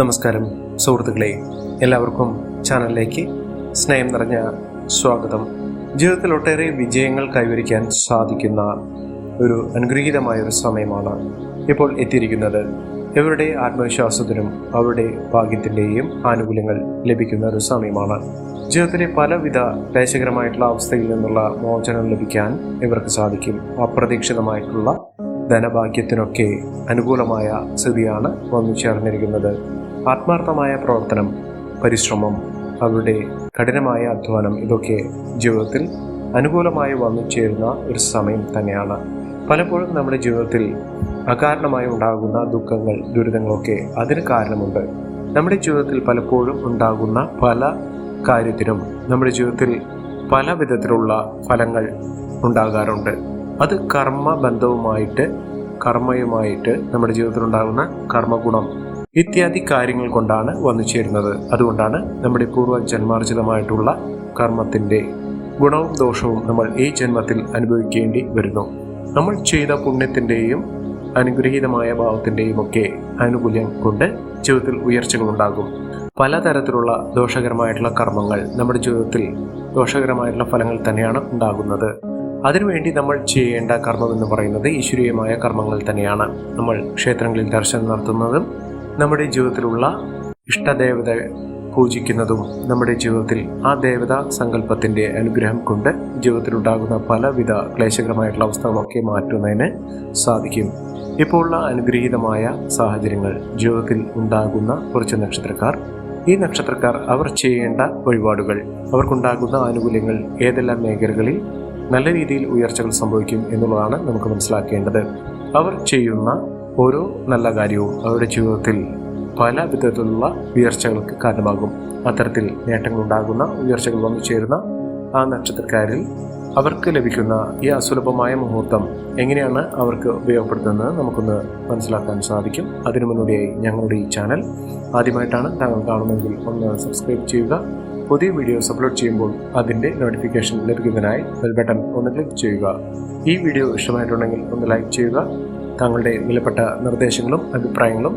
നമസ്കാരം സുഹൃത്തുക്കളെ. എല്ലാവർക്കും ചാനലിലേക്ക് സ്നേഹം നിറഞ്ഞ സ്വാഗതം. ജീവിതത്തിൽ ഒട്ടേറെ വിജയങ്ങൾ കൈവരിക്കാൻ സാധിക്കുന്ന ഒരു അനുഗ്രഹീതമായ ഒരു സമയമാണ് ഇപ്പോൾ എത്തിയിരിക്കുന്നത്. ഇവരുടെ ആത്മവിശ്വാസത്തിനും അവരുടെ ഭാഗ്യത്തിന്റെയും ആനുകൂല്യങ്ങൾ ലഭിക്കുന്ന ഒരു സമയമാണ്. ജീവിതത്തിലെ പലവിധ ക്ലേശകരമായിട്ടുള്ള അവസ്ഥയിൽ നിന്നുള്ള മോചനം ലഭിക്കാൻ ഇവർക്ക് സാധിക്കും. അപ്രതീക്ഷിതമായിട്ടുള്ള ധനഭാഗ്യത്തിനൊക്കെ അനുകൂലമായ സ്ഥിതിയാണ് വന്നു ചേർന്നിരിക്കുന്നത് ആത്മാർത്ഥമായ പ്രവർത്തനം പരിശ്രമം അവരുടെ കഠിനമായ അധ്വാനം ഇതൊക്കെ ജീവിതത്തിൽ അനുകൂലമായി വന്നു ചേരുന്ന ഒരു സമയം തന്നെയാണ്. പലപ്പോഴും നമ്മുടെ ജീവിതത്തിൽ അകാരണമായി ഉണ്ടാകുന്ന ദുഃഖങ്ങൾ ദുരിതങ്ങളൊക്കെ അതിന് കാരണമുണ്ട്. നമ്മുടെ ജീവിതത്തിൽ പലപ്പോഴും ഉണ്ടാകുന്ന പല കാര്യത്തിനും നമ്മുടെ ജീവിതത്തിൽ പല വിധത്തിലുള്ള ഫലങ്ങൾ ഉണ്ടാകാറുണ്ട്. അത് കർമ്മബന്ധവുമായിട്ട് കർമ്മയുമായിട്ട് നമ്മുടെ ജീവിതത്തിൽ ഉണ്ടാകുന്ന കർമ്മഗുണം ഇത്യാദി കാര്യങ്ങൾ കൊണ്ടാണ് വന്നു ചേരുന്നത്. അതുകൊണ്ടാണ് നമ്മുടെ പൂർവ ജന്മാർജിതമായിട്ടുള്ള കർമ്മത്തിന്റെ ഗുണവും ദോഷവും നമ്മൾ ഈ ജന്മത്തിൽ അനുഭവിക്കേണ്ടി വരുന്നു. നമ്മൾ ചെയ്ത പുണ്യത്തിന്റെയും അനുഗ്രഹീതമായ ഭാവത്തിന്റെയും ഒക്കെ ആനുകൂല്യം കൊണ്ട് ജീവിതത്തിൽ ഉയർച്ചകൾ ഉണ്ടാകും. പലതരത്തിലുള്ള ദോഷകരമായിട്ടുള്ള കർമ്മങ്ങൾ നമ്മുടെ ജീവിതത്തിൽ ദോഷകരമായിട്ടുള്ള ഫലങ്ങൾ തന്നെയാണ് ഉണ്ടാകുന്നത്. അതിനുവേണ്ടി നമ്മൾ ചെയ്യേണ്ട കർമ്മം എന്ന് പറയുന്നത് ഈശ്വരീയമായ കർമ്മങ്ങൾ തന്നെയാണ്. നമ്മൾ ക്ഷേത്രങ്ങളിൽ ദർശനം നടത്തുന്നതും നമ്മുടെ ജീവിതത്തിലുള്ള ഇഷ്ടദേവത പൂജിക്കുന്നതും നമ്മുടെ ജീവിതത്തിൽ ആ ദേവതാ സങ്കല്പത്തിന്റെ അനുഗ്രഹം കൊണ്ട് ജീവിതത്തിലുണ്ടാകുന്ന പലവിധ ക്ലേശകരമായിട്ടുള്ള അവസ്ഥകളൊക്കെ മാറ്റുന്നതിന് സാധിക്കും. ഇപ്പോൾ ഉള്ള അനുഗ്രഹീതമായ സാഹചര്യങ്ങൾ ജീവിതത്തിൽ ഉണ്ടാകുന്ന കുറച്ച് നക്ഷത്രക്കാർ. ഈ നക്ഷത്രക്കാർ അവർ ചെയ്യേണ്ട വഴിപാടുകൾ അവർക്കുണ്ടാകുന്ന ആനുകൂല്യങ്ങൾ ഏതെല്ലാം മേഖലകളിൽ നല്ല രീതിയിൽ ഉയർച്ചകൾ സംഭവിക്കും എന്നുള്ളതാണ് നമുക്ക് മനസ്സിലാക്കേണ്ടത്. അവർ ചെയ്യുന്ന ഓരോ നല്ല കാര്യവും അവരുടെ ജീവിതത്തിൽ പല വിധത്തിലുള്ള ഉയർച്ചകൾക്ക് കാരണമാകും. അത്തരത്തിൽ നേട്ടങ്ങളുണ്ടാകുന്ന ഉയർച്ചകൾ വന്നു ചേരുന്ന ആ നക്ഷത്രക്കാരിൽ അവർക്ക് ലഭിക്കുന്ന ഈ അസുലഭമായ മുഹൂർത്തം എങ്ങനെയാണ് അവർക്ക് ഉപയോഗപ്പെടുത്തുന്നത് നമുക്കൊന്ന് മനസ്സിലാക്കാൻ സാധിക്കും. അതിനു മുന്നോടിയായി ഞങ്ങളുടെ ഈ ചാനൽ. ആദ്യമായിട്ടാണ് താങ്കൾ കാണുന്നതെങ്കിൽ ഒന്ന് സബ്സ്ക്രൈബ് ചെയ്യുക. പുതിയ വീഡിയോസ് അപ്ലോഡ് ചെയ്യുമ്പോൾ അതിന്റെ നോട്ടിഫിക്കേഷൻ ലഭിക്കുന്നതിനായി ബെൽ ബട്ടൺ ഒന്ന് ക്ലിക്ക് ചെയ്യുക. ഈ വീഡിയോ ഇഷ്ടമായിട്ടുണ്ടെങ്കിൽ ഒന്ന് ലൈക്ക് ചെയ്യുക. താങ്കളുടെ വിലപ്പെട്ട നിർദ്ദേശങ്ങളും അഭിപ്രായങ്ങളും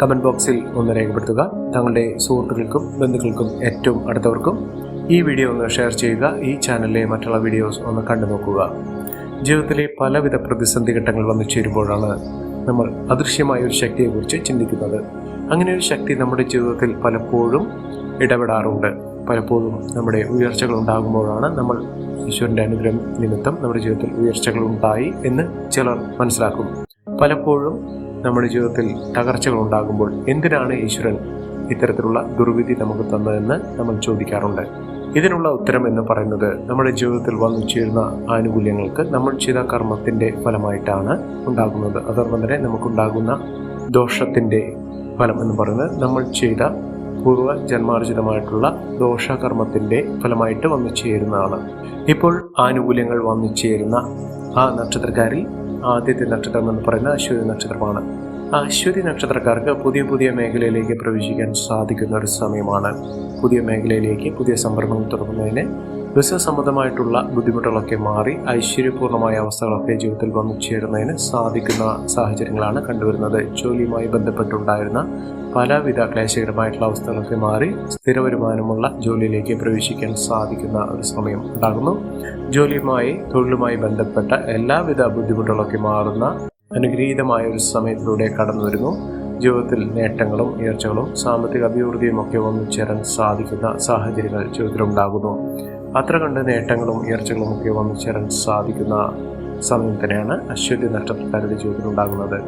കമന്റ് ബോക്സിൽ ഒന്ന് രേഖപ്പെടുത്തുക. താങ്കളുടെ സുഹൃത്തുക്കൾക്കും ബന്ധുക്കൾക്കും ഏറ്റവും അടുത്തവർക്കും ഈ വീഡിയോ ഒന്ന് ഷെയർ ചെയ്യുക. ഈ ചാനലിലെ മറ്റുള്ള വീഡിയോസ് ഒന്ന് കണ്ടു നോക്കുക. ജീവിതത്തിലെ പലവിധ പ്രതിസന്ധി ഘട്ടങ്ങൾ വന്നു ചേരുമ്പോഴാണ് നമ്മൾ അദൃശ്യമായ ഒരു ശക്തിയെക്കുറിച്ച് ചിന്തിക്കുന്നത്. അങ്ങനെ ഒരു ശക്തി നമ്മുടെ ജീവിതത്തിൽ പലപ്പോഴും ഇടപെടാറുണ്ട്. പലപ്പോഴും നമ്മുടെ ഉയർച്ചകൾ ഉണ്ടാകുമ്പോഴാണ് നമ്മൾ ഈശ്വരന്റെ അനുഗ്രഹം നിമിത്തം നമ്മുടെ ജീവിതത്തിൽ ഉയർച്ചകൾ ഉണ്ടായി എന്ന് ചിലർ മനസ്സിലാക്കും. പലപ്പോഴും നമ്മുടെ ജീവിതത്തിൽ തകർച്ചകൾ ഉണ്ടാകുമ്പോൾ എന്തിനാണ് ഈശ്വരൻ ഇത്തരത്തിലുള്ള ദുർവിധി നമുക്ക് തന്നതെന്ന് നമ്മൾ ചോദിക്കാറുണ്ട്. ഇതിനുള്ള ഉത്തരം എന്ന് പറയുന്നത് നമ്മുടെ ജീവിതത്തിൽ വന്നു ചേരുന്ന ആനുകൂല്യങ്ങൾക്ക് നമ്മൾ ചെയ്ത കർമ്മത്തിന്റെ ഫലമായിട്ടാണ് ഉണ്ടാകുന്നത്. അതോടൊപ്പം തന്നെ നമുക്കുണ്ടാകുന്ന ദോഷത്തിന്റെ ഫലം എന്ന് പറയുന്നത് നമ്മൾ ചെയ്ത പൂർവ ജന്മാർജിതമായിട്ടുള്ള ദോഷകർമ്മത്തിന്റെ ഫലമായിട്ട് വന്നു ചേരുന്നതാണ്. ഇപ്പോൾ ആനുകൂല്യങ്ങൾ വന്നു ചേരുന്ന ആ നക്ഷത്രക്കാരിൽ ആദ്യത്തെ നക്ഷത്രം എന്ന് പറയുന്ന അശ്വതി നക്ഷത്രമാണ്. അശ്വതി നക്ഷത്രക്കാർക്ക് പുതിയ പുതിയ മേഖലയിലേക്ക് പ്രവേശിക്കാൻ സാധിക്കുന്ന ഒരു സമയമാണ്. പുതിയ മേഖലയിലേക്ക് പുതിയ സംരംഭങ്ങൾ തുടങ്ങുന്നതിന് ബിസിനസ് സംബന്ധമായിട്ടുള്ള ബുദ്ധിമുട്ടുകളൊക്കെ മാറി ഐശ്വര്യപൂർണമായ അവസ്ഥകളൊക്കെ ജീവിതത്തിൽ വന്നു ചേരുന്നതിന് സാധിക്കുന്ന സാഹചര്യങ്ങളാണ് കണ്ടുവരുന്നത്. ജോലിയുമായി ബന്ധപ്പെട്ടുണ്ടായിരുന്ന പലവിധ ക്ലേശകരമായിട്ടുള്ള അവസ്ഥകളൊക്കെ മാറി സ്ഥിര വരുമാനമുള്ള ജോലിയിലേക്ക് പ്രവേശിക്കാൻ സാധിക്കുന്ന ഒരു സമയം ഉണ്ടാകുന്നു. ജോലിയുമായി തൊഴിലുമായി ബന്ധപ്പെട്ട എല്ലാവിധ ബുദ്ധിമുട്ടുകളൊക്കെ മാറുന്ന അനുഗ്രഹീതമായ ഒരു സമയത്തിലൂടെ കടന്നു വരുന്നു. ജീവിതത്തിൽ നേട്ടങ്ങളും ഉയർച്ചകളും സാമ്പത്തിക അഭിവൃദ്ധിയും ഒക്കെ വന്നു ചേരാൻ സാധിക്കുന്ന സാഹചര്യങ്ങൾ ജീവിതത്തിലുണ്ടാകുന്നു. അത്ര കണ്ട് നേട്ടങ്ങളും ഉയർച്ചകളും ഒക്കെ വന്നു ചേരാൻ സാധിക്കുന്ന സമയം തന്നെയാണ് അശ്വതി നക്ഷത്രക്കാരുടെ ജീവിതത്തിലുണ്ടാകുന്നത്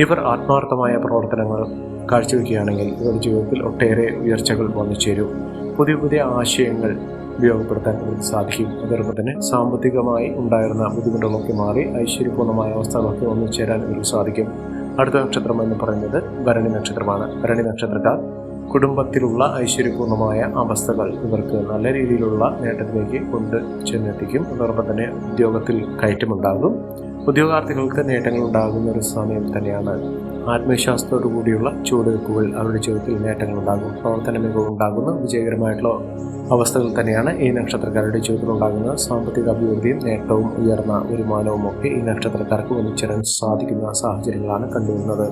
ഇവർ ആത്മാർത്ഥമായ പ്രവർത്തനങ്ങൾ കാഴ്ചവെക്കുകയാണെങ്കിൽ ഇവരുടെ ജീവിതത്തിൽ ഒട്ടേറെ ഉയർച്ചകൾ വന്നു ചേരും. പുതിയ പുതിയ ആശയങ്ങൾ ഉപയോഗപ്പെടുത്താൻ ഇവർക്ക് സാധിക്കും. അതോടൊപ്പം തന്നെ സാമ്പത്തികമായി ഉണ്ടായിരുന്ന ബുദ്ധിമുട്ടുകളൊക്കെ മാറി ഐശ്വര്യപൂർണമായ അവസ്ഥകളൊക്കെ വന്നു ചേരാൻ ഇവർക്ക് സാധിക്കും. അടുത്ത നക്ഷത്രം എന്ന് പറയുന്നത് ഭരണി നക്ഷത്രമാണ്. ഭരണി നക്ഷത്രക്കാർ കുടുംബത്തിലുള്ള ഐശ്വര്യപൂർണമായ അവസ്ഥകൾ ഇവർക്ക് നല്ല രീതിയിലുള്ള നേട്ടത്തിലേക്ക് കൊണ്ട് ചെന്നെത്തിക്കും. അതോടൊപ്പം തന്നെ ഉദ്യോഗത്തിൽ കയറ്റമുണ്ടാകും. ഉദ്യോഗാർത്ഥികൾക്ക് നേട്ടങ്ങൾ ഉണ്ടാകുന്ന ഒരു സമയം തന്നെയാണ് ആത്മവിശ്വാസത്തോടു കൂടിയുള്ള ചുവടുവെപ്പുകൾ അവരുടെ ജീവിതത്തിൽ നേട്ടങ്ങളുണ്ടാകും പ്രവർത്തന മികവുണ്ടാകുന്ന വിജയകരമായിട്ടുള്ള അവസ്ഥകൾ തന്നെയാണ് ഈ നക്ഷത്രക്കാരുടെ ജീവിതത്തിൽ ഉണ്ടാകുന്ന സാമ്പത്തിക അഭിവൃദ്ധിയും നേട്ടവും ഉയർന്ന വരുമാനവും ഒക്കെ ഈ നക്ഷത്രക്കാർക്ക് ഒന്നിച്ചേരാൻ സാധിക്കുന്ന സാഹചര്യങ്ങളാണ് കണ്ടുവരുന്നത്.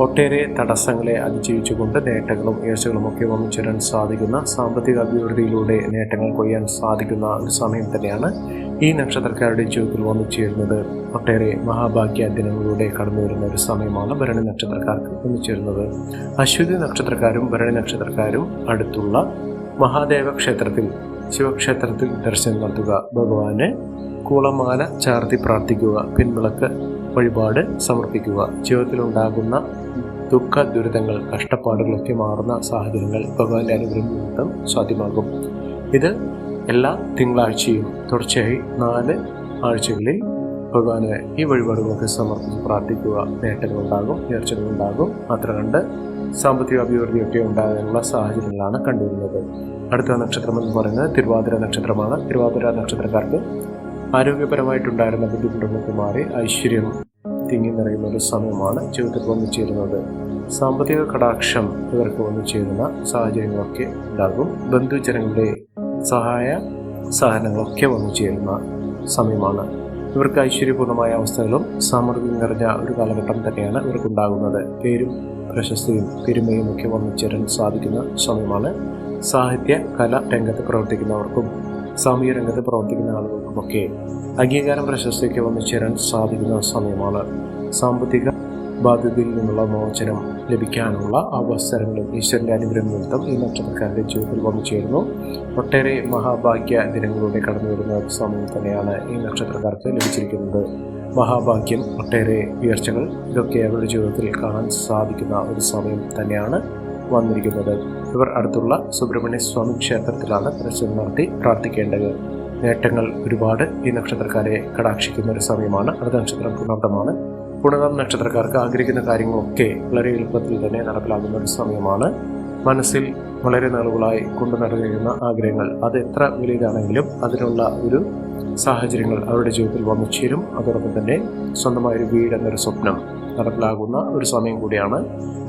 ഒട്ടേറെ തടസ്സങ്ങളെ അതിജീവിച്ചുകൊണ്ട് നേട്ടങ്ങളും ഉയർച്ചകളും ഒക്കെ ഒന്നിച്ചേരാൻ സാധിക്കുന്ന സാമ്പത്തിക അഭിവൃദ്ധിയിലൂടെ നേട്ടങ്ങൾ കൊയ്യാൻ സാധിക്കുന്ന ഒരു സമയം തന്നെയാണ് ഈ നക്ഷത്രക്കാരുടെ ജീവിതത്തിൽ വന്നു ഒട്ടേറെ മഹാഭാഗ്യ ദിനങ്ങളിലൂടെ കടന്നു വരുന്ന ഒരു സമയമാണ് ഭരണി നക്ഷത്രക്കാർക്ക് ഒന്നിച്ചേരുന്നത്. ചേരുന്നത് അശ്വതി നക്ഷത്രക്കാരും ഭരണി നക്ഷത്രക്കാരും അടുത്തുള്ള മഹാദേവ ക്ഷേത്രത്തിൽ ശിവക്ഷേത്രത്തിൽ ദർശനം നടത്തുക. ഭഗവാനെ കൂളമാല ചാർത്തി പ്രാർത്ഥിക്കുക പിൻവിളക്ക് വഴിപാട് സമർപ്പിക്കുക. ജീവിതത്തിലുണ്ടാകുന്ന ദുഃഖ ദുരിതങ്ങൾ കഷ്ടപ്പാടുകളൊക്കെ മാറുന്ന സാഹചര്യങ്ങൾ ഭഗവാന്റെ അനുഗ്രഹം നിമിത്തം സാധ്യമാകും. ഇത് എല്ലാ തിങ്കളാഴ്ചയും തുടർച്ചയായി നാല് ആഴ്ചകളിൽ ഭഗവാന് ഈ വഴിപാടുകളൊക്കെ സമർപ്പിച്ച് പ്രാർത്ഥിക്കുക നേട്ടങ്ങളുണ്ടാകും ഉയർച്ചകളുണ്ടാകും. മാത്രം കണ്ട് സാമ്പത്തിക അഭിവൃദ്ധിയൊക്കെ ഉണ്ടാകാനുള്ള സാഹചര്യങ്ങളാണ് കണ്ടുവരുന്നത്. അടുത്ത നക്ഷത്രം എന്ന് പറയുന്നത് തിരുവാതിര നക്ഷത്രമാണ്. തിരുവാതിര നക്ഷത്രക്കാർക്ക് ആരോഗ്യപരമായിട്ടുണ്ടായിരുന്ന ബുദ്ധിമുട്ടുകളൊക്കെ മാറി ഐശ്വര്യം തിങ്ങി നിറയുന്ന ഒരു സമയമാണ് ജീവിതത്തിൽ വന്നു ചേരുന്നത്. സാമ്പത്തിക കടാക്ഷം ഇവർക്ക് വന്നു ചേരുന്ന സാഹചര്യങ്ങളൊക്കെ ഉണ്ടാകും. ബന്ധുജനങ്ങളുടെ സഹായ സഹനങ്ങളൊക്കെ വന്നു ചേരുന്ന സമയമാണ്. ഇവർക്ക് ഐശ്വര്യപൂർണമായ അവസ്ഥകളും സാമർഥ്യം നിറഞ്ഞ ഒരു കാലഘട്ടം തന്നെയാണ് ഇവർക്കുണ്ടാകുന്നത്. പേരും പ്രശസ്തിയും പെരുമയും ഒക്കെ വന്നിച്ചേരാൻ സാധിക്കുന്ന സമയമാണ്. സാഹിത്യ കല രംഗത്ത് പ്രവർത്തിക്കുന്നവർക്കും സാമൂഹ്യ രംഗത്ത് പ്രവർത്തിക്കുന്ന ആളുകൾക്കുമൊക്കെ അംഗീകാരം പ്രശസ്തിയൊക്കെ വന്നു ചേരാൻ സാധിക്കുന്ന സമയമാണ്. സാമ്പത്തിക ബാധ്യതയിൽ നിന്നുള്ള മോചനം ലഭിക്കാനുള്ള അവസരങ്ങളും ഈശ്വരന്റെ അനുഗ്രഹം നിമിത്തം ഈ നക്ഷത്രക്കാരുടെ ജീവിതത്തിൽ വന്നു ചേരുന്നു. ഒട്ടേറെ മഹാഭാഗ്യ ദിനങ്ങളിലൂടെ കടന്നു വരുന്ന സമയം തന്നെയാണ് ഈ നക്ഷത്രക്കാർക്ക് ലഭിച്ചിരിക്കുന്നത്. മഹാഭാഗ്യം ഒട്ടേറെ ഉയർച്ചകൾ ഇതൊക്കെ അവരുടെ ജീവിതത്തിൽ കാണാൻ സാധിക്കുന്ന ഒരു സമയം തന്നെയാണ് വന്നിരിക്കുന്നത്. ഇവർ അടുത്തുള്ള സുബ്രഹ്മണ്യ സ്വാമി ക്ഷേത്രത്തിലാണ് ദർശനം നടത്തി പ്രാർത്ഥിക്കേണ്ടത്. നേട്ടങ്ങൾ ഒരുപാട് ഈ നക്ഷത്രക്കാരെ കടാക്ഷിക്കുന്ന ഒരു സമയമാണ്. അടുത്ത നക്ഷത്രം പുണർദമാണ് പുണർദം നക്ഷത്രക്കാർക്ക് ആഗ്രഹിക്കുന്ന കാര്യങ്ങളൊക്കെ വളരെ എളുപ്പത്തിൽ തന്നെ നടപ്പിലാകുന്ന ഒരു സമയമാണ്. മനസ്സിൽ വളരെ നാളുകളായി കൊണ്ടു നടന്നിരുന്ന ആഗ്രഹങ്ങൾ അത് എത്ര വലിയതാണെങ്കിലും അതിനുള്ള ഒരു സാഹചര്യങ്ങൾ അവരുടെ ജീവിതത്തിൽ വന്നു ചേരും. അതോടൊപ്പം തന്നെ സ്വന്തമായൊരു വീട് എന്നൊരു സ്വപ്നം നടപ്പിലാകുന്ന ഒരു സമയം കൂടിയാണ്.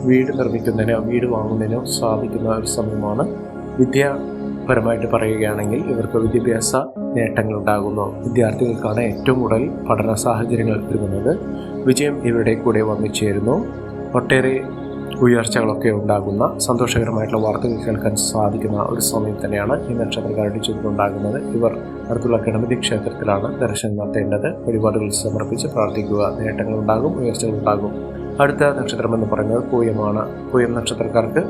വീട് നിർമ്മിക്കുന്നതിനോ വീട് വാങ്ങുന്നതിനോ സാധിക്കുന്ന ഒരു സമയമാണ്. വിദ്യാപരമായിട്ട് പറയുകയാണെങ്കിൽ ഇവർക്ക് വിദ്യാഭ്യാസ നേട്ടങ്ങൾ ഉണ്ടാകുന്നു വിദ്യാർത്ഥികൾക്കാണ് ഏറ്റവും കൂടുതൽ പഠന സാഹചര്യങ്ങൾ ഒരുങ്ങുന്നത്. വിജയം ഇവരുടെ കൂടെ വന്നു ചേരുന്നു. ഒട്ടേറെ ഉയർച്ചകളൊക്കെ ഉണ്ടാകുന്ന സന്തോഷകരമായിട്ടുള്ള വാർത്തകൾ കേൾക്കാൻ സാധിക്കുന്ന ഒരു സമയം തന്നെയാണ് ഈ നക്ഷത്രക്കാരുടെ ജീവിതത്തിൽ ഉണ്ടാകുന്നത്. ഇവർ അടുത്തുള്ള ഗണപതി ക്ഷേത്രത്തിലാണ് ദർശനം നടത്തേണ്ടത്. വഴിപാടുകൾ സമർപ്പിച്ച് പ്രാർത്ഥിക്കുക. നേട്ടങ്ങൾ ഉണ്ടാകും ഉയർച്ചകൾ ഉണ്ടാകും അടുത്ത നക്ഷത്രം എന്ന് പറയുന്നത് പൂയമാണ്. പൂയം നക്ഷത്രക്കാർക്ക്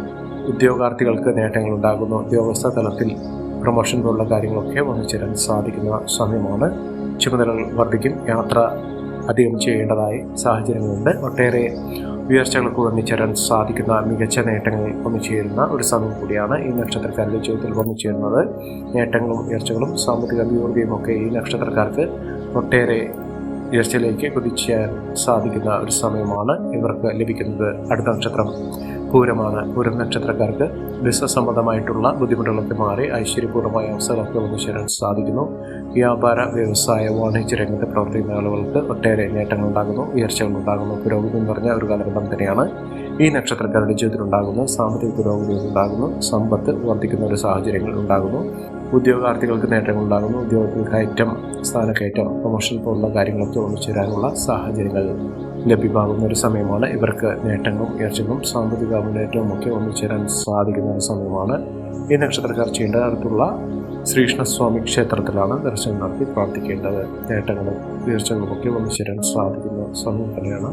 ഉദ്യോഗാർത്ഥികൾക്ക് നേട്ടങ്ങൾ ഉണ്ടാകുന്നു ഉദ്യോഗസ്ഥ തലത്തിൽ പ്രൊമോഷൻ പോലുള്ള കാര്യങ്ങളൊക്കെ വന്നു ചേരാൻ സാധിക്കുന്ന സമയമാണ്. ചുമതലകൾ വർദ്ധിക്കും. യാത്ര അധികം ചെയ്യേണ്ടതായി സാഹചര്യങ്ങളുണ്ട്. ഒട്ടേറെ ഉയർച്ചകൾക്ക് വന്നു ചേരാൻ സാധിക്കുന്ന മികച്ച നേട്ടങ്ങൾ വന്നു ചേരുന്ന ഒരു സമയം കൂടിയാണ് ഈ നക്ഷത്രക്കാരുടെ ജീവിതത്തിൽ വന്നു ചേരുന്നത് നേട്ടങ്ങളും ഉയർച്ചകളും സാമ്പത്തിക അഭിവൃദ്ധിയും ഒക്കെ ഈ നക്ഷത്രക്കാർക്ക് ഒട്ടേറെ ഉയർച്ചയിലേക്ക് കുതിച്ചാൻ സാധിക്കുന്ന ഒരു സമയമാണ്. ഇവർക്ക് ലഭിക്കുന്നത് അടുത്ത നക്ഷത്രം. പൂരമാണ് പൂരം നക്ഷത്രക്കാർക്ക് ബിസിനസ് സംബന്ധമായിട്ടുള്ള ബുദ്ധിമുട്ടുകളൊക്കെ മാറി ഐശ്വര്യപൂർണമായ അവസരമൊക്കെ വന്നു ചേരാൻ സാധിക്കുന്നു. വ്യാപാര വ്യവസായ വാണിജ്യ രംഗത്ത് പ്രവർത്തിക്കുന്ന ആളുകൾക്ക് ഒട്ടേറെ നേട്ടങ്ങൾ ഉണ്ടാകുന്നു ഉയർച്ചകൾ ഉണ്ടാകുന്നു. പുരോഗതി നിറഞ്ഞ ഒരു കാലഘട്ടം തന്നെയാണ്. ഈ നക്ഷത്രക്കാരുടെ ജീവിതത്തിൽ ഉണ്ടാകുന്നു സാമ്പത്തിക പുരോഗതി ഉണ്ടാകുന്നു സമ്പത്ത് വർദ്ധിക്കുന്ന ഒരു സാഹചര്യങ്ങൾ ഉണ്ടാകുന്നു. ഉദ്യോഗാർത്ഥികൾക്ക് നേട്ടങ്ങളുണ്ടാകുന്നു. ഉദ്യോഗത്തിൽ കയറ്റം സ്ഥാനക്കയറ്റം പ്രൊമോഷൻ പോലുള്ള കാര്യങ്ങളൊക്കെ ഒന്നിച്ചേരാനുള്ള ചേരാനുള്ള സാഹചര്യങ്ങൾ ലഭ്യമാകുന്ന ഒരു സമയമാണ്. ഇവർക്ക് നേട്ടങ്ങളും ഉയർച്ചകളും സാമ്പത്തിക മുന്നേറ്റവും ഒക്കെ ഒന്നിച്ചേരാൻ സാധിക്കുന്ന ഒരു സമയമാണ്. ഈ നക്ഷത്രക്കാർ ചെയ്യേണ്ട അടുത്തുള്ള ശ്രീകൃഷ്ണസ്വാമി ക്ഷേത്രത്തിലാണ് ദർശനം നടത്തി പ്രാർത്ഥിക്കേണ്ടത്. നേട്ടങ്ങളും ഉയർച്ചകളും ഒക്കെ ഒന്നിച്ചേരാൻ ചേരാൻ സാധിക്കുന്ന സമയം തന്നെയാണ്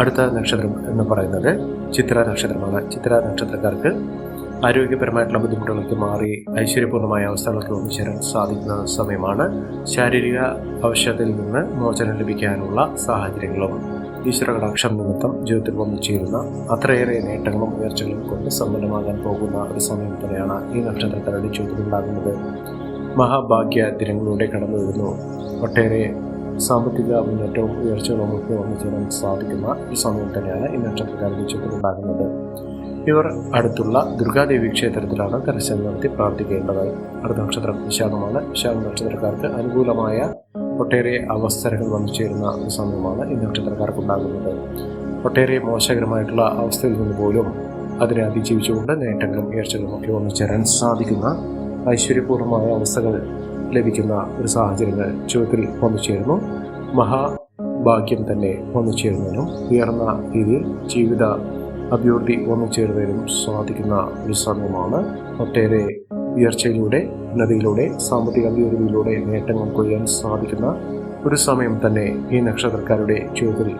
അടുത്ത നക്ഷത്രം എന്ന് പറയുന്നത് ചിത്ര നക്ഷത്രമാണ്. ചിത്ര നക്ഷത്രക്കാർക്ക് ആരോഗ്യപരമായിട്ടുള്ള ബുദ്ധിമുട്ടുകളൊക്കെ മാറി ഐശ്വര്യപൂർണമായ അവസ്ഥകളൊക്കെ ഒന്നിച്ചേരാൻ സാധിക്കുന്ന സമയമാണ്. ശാരീരിക ആവശ്യത്തിൽ നിന്ന് മോചനം ലഭിക്കാനുള്ള സാഹചര്യങ്ങളും ഈശ്വര കടാക്ഷം നിമിത്തം ജീവിതത്തിൽ വന്നു ചേരുന്ന അത്രയേറെ നേട്ടങ്ങളും ഉയർച്ചകളും കൊണ്ട് സമ്പന്നമാകാൻ പോകുന്ന ഒരു സമയം തന്നെയാണ് ഈ നക്ഷത്രക്കാരുടെ ചോദ്യമുണ്ടാകുന്നത് മഹാഭാഗ്യ ദിനങ്ങളിലൂടെ കടന്നു വരുന്നു. ഒട്ടേറെ സാമ്പത്തിക മുന്നേറ്റവും ഉയർച്ചകളും ഒക്കെ ഒന്നിച്ചേരാൻ ചേരാൻ സാധിക്കുന്ന ഒരു സമയം തന്നെയാണ് ഈ നക്ഷത്രക്കാരുടെ ഉണ്ടാകുന്നത്. ഇവർ അടുത്തുള്ള ദുർഗാദേവി ക്ഷേത്രത്തിലാണ് ദർശനം നടത്തി പ്രാർത്ഥിക്കേണ്ടത് അടുത്ത നക്ഷത്രം വിശാഖമാണ്. വിശാഖ നക്ഷത്രക്കാർക്ക് അനുകൂലമായ ഒട്ടേറെ അവസരങ്ങൾ വന്നു ചേരുന്ന ഒരു സമയമാണ് ഈ നക്ഷത്രക്കാർക്ക് ഉണ്ടാകുന്നത് ഒട്ടേറെ മോശകരമായിട്ടുള്ള അവസ്ഥയിൽ നിന്ന് പോലും അതിനെ അതിജീവിച്ചുകൊണ്ട് നേട്ടങ്ങളും ഉയർച്ചകളും ഒക്കെ വന്നു ചേരാൻ സാധിക്കുന്ന ഐശ്വര്യപൂർണമായ അവസ്ഥകൾ ലഭിക്കുന്ന ഒരു സാഹചര്യങ്ങൾ ജീവിതത്തിൽ വന്നു ചേരുന്നു. മഹാഭാഗ്യം തന്നെ വന്നു ചേരുന്നതിനും ഉയർന്ന രീതിയിൽ ജീവിത അഭിവൃദ്ധി വന്നു ചേരുന്നതിനും സാധിക്കുന്ന ഒരു സമയമാണ് ഒട്ടേറെ ഉയർച്ചയിലൂടെ ഉന്നതിയിലൂടെ സാമ്പത്തിക അഭിവൃദ്ധിയിലൂടെ നേട്ടങ്ങൾ കൊയ്യാൻ സാധിക്കുന്ന ഒരു സമയം തന്നെ ഈ നക്ഷത്രക്കാരുടെ ജീവിതത്തിൽ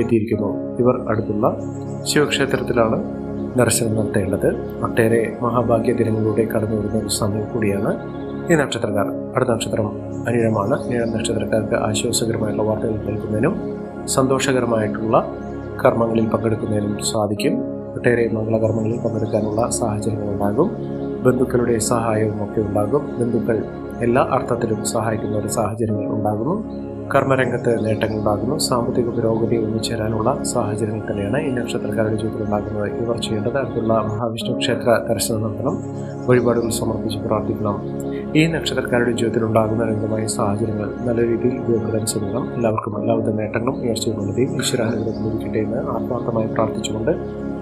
എത്തിയിരിക്കുന്നു. ഇവർ അടുത്തുള്ള ശിവക്ഷേത്രത്തിലാണ് ദർശനം നടത്തേണ്ടത്. ഒട്ടേറെ മഹാഭാഗ്യ ദിനങ്ങളിലൂടെ കടന്നു വരുന്ന ഒരു സമയം കൂടിയാണ് ഈ നക്ഷത്രക്കാർ. അടുത്ത നക്ഷത്രം അനിഴമാണ്. ഏഴ് നക്ഷത്രക്കാർക്ക് ആശ്വാസകരമായിട്ടുള്ള വാർത്തകൾ കേൾക്കുന്നതിനും സന്തോഷകരമായിട്ടുള്ള കർമ്മങ്ങളിൽ പങ്കെടുക്കുന്നതിനും സാധിക്കും. ഒട്ടേറെ മംഗളകർമ്മങ്ങളിൽ പങ്കെടുക്കാനുള്ള സാഹചര്യങ്ങൾ ഉണ്ടാകും. ബന്ധുക്കളുടെ സഹായവും ഒക്കെ ഉണ്ടാകും. ബന്ധുക്കൾ എല്ലാ അർത്ഥത്തിലും സഹായിക്കുന്ന ഒരു സാഹചര്യങ്ങൾ ഉണ്ടാകുന്നു. കർമ്മരംഗത്ത് നേട്ടങ്ങൾ ഉണ്ടാകുന്നു. സാമ്പത്തിക പുരോഗതി ഒന്നിച്ചേരാനുള്ള സാഹചര്യങ്ങൾ തന്നെയാണ് ഈ നക്ഷത്രക്കാരുടെ ജീവിതത്തിൽ ഉണ്ടാകുന്നത്. ഇവർ ചെയ്യേണ്ടത് അടുത്തുള്ള മഹാവിഷ്ണു ക്ഷേത്ര ദർശനം നടത്തണം വഴിപാടുകൾ സമർപ്പിച്ച് പ്രാർത്ഥിക്കണം. ഈ നക്ഷത്രക്കാരുടെ ജീവിതത്തിൽ ഉണ്ടാകുന്ന രംഗമായ സാഹചര്യങ്ങൾ നല്ല രീതിയിൽ ഉപയോഗപ്പെടാൻ ശ്രമിക്കണം. എല്ലാവർക്കും എല്ലാവിധ നേട്ടങ്ങളും ഉയർച്ചയും ഉള്ളതെയും ഈശ്വരാനുഗ്രഹം ലഭിക്കട്ടെ എന്ന് ആത്മാർത്ഥമായി പ്രാർത്ഥിച്ചുകൊണ്ട്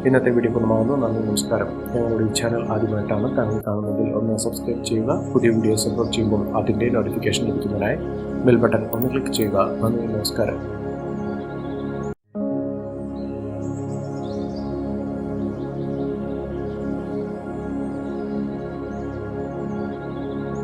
ഇന്നത്തെ വീഡിയോ പൂർണമാകുന്നു. നന്ദി നമസ്കാരം. ഞങ്ങളുടെ ഈ ചാനൽ ആദ്യമായിട്ടാണ് താങ്കൾ കാണുന്നതിൽ ഒന്ന് സബ്സ്ക്രൈബ് ചെയ്യുക. പുതിയ വീഡിയോസ് അപ്ലോഡ് ചെയ്യുമ്പോൾ അതിന്റെ നോട്ടിഫിക്കേഷൻ ലഭിക്കുന്നതിനായി ബെൽ ബട്ടൺ ഒന്ന് ക്ലിക്ക് ചെയ്യുക. നന്ദി നമസ്കാരം.